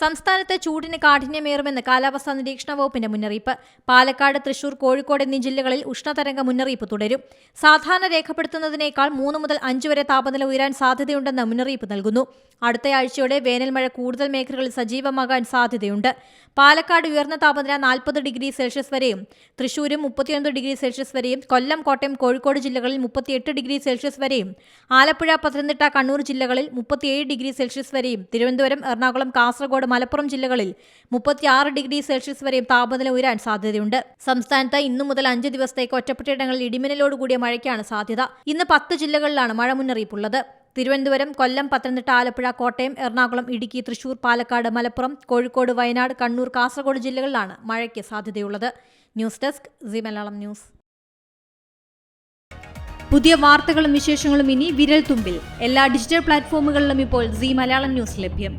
സംസ്ഥാനത്ത് ചൂടിന് കാഠിന്യമേറുമെന്ന് കാലാവസ്ഥാ നിരീക്ഷണ വകുപ്പിന്റെ മുന്നറിയിപ്പ്. പാലക്കാട് തൃശൂർ കോഴിക്കോട് എന്നീ ജില്ലകളിൽ ഉഷ്ണതരംഗ മുന്നറിയിപ്പ് തുടരും. സാധാരണ രേഖപ്പെടുത്തുന്നതിനേക്കാൾ മൂന്ന് മുതൽ അഞ്ച് വരെ താപനില ഉയരാൻ സാധ്യതയുണ്ടെന്ന് മുന്നറിയിപ്പ് നൽകുന്നു. അടുത്തയാഴ്ചയോടെ വേനൽമഴ കൂടുതൽ മേഖലകളിൽ സജീവമാകാൻ സാധ്യതയുണ്ട്. പാലക്കാട് ഉയർന്ന താപനില നാൽപ്പത് ഡിഗ്രി സെൽഷ്യസ് വരെയും തൃശൂരും മുപ്പത്തിയൊൻപത് ഡിഗ്രി സെൽഷ്യസ് വരെയും കൊല്ലം കോട്ടയം കോഴിക്കോട് ജില്ലകളിൽ മുപ്പത്തിയെട്ട് ഡിഗ്രി സെൽഷ്യസ് വരെയും ആലപ്പുഴ പത്തനംതിട്ട കണ്ണൂർ ജില്ലകളിൽ മുപ്പത്തിയേഴ് ഡിഗ്രി സെൽഷ്യസ് വരെയും തിരുവനന്തപുരം എറണാകുളം കാസർഗോഡ് മലപ്പുറം ജില്ലകളിൽ മുപ്പത്തിയാറ് ഡിഗ്രി സെൽഷ്യസ് വരെയും താപനില ഉയരാൻ സാധ്യതയുണ്ട്. സംസ്ഥാനത്ത് ഇന്നു മുതൽ അഞ്ച് ദിവസത്തേക്ക് ഒറ്റപ്പെട്ടയിടങ്ങളിൽ ഇടിമിന്നലോട് കൂടിയ മഴയ്ക്കാണ് സാധ്യത. ഇന്ന് പത്ത് ജില്ലകളിലാണ് മഴ മുന്നറിയിപ്പുള്ളത്. തിരുവനന്തപുരം കൊല്ലം പത്തനംതിട്ട ആലപ്പുഴ കോട്ടയം എറണാകുളം ഇടുക്കി തൃശൂർ പാലക്കാട് മലപ്പുറം കോഴിക്കോട് വയനാട് കണ്ണൂർ കാസർഗോഡ് ജില്ലകളിലാണ് മഴയ്ക്ക് സാധ്യതയുള്ളത്. News desk C Malayalam news. പുതിയ വാർത്തകളും വിശേഷങ്ങളും ഇനി വിരൽ തുമ്പിൽ എല്ലാ ഡിജിറ്റൽ പ്ലാറ്റ്ഫോമുകളിലും ഇപ്പോൾ സി മലയാളം ന്യൂസ് ലഭ്യം.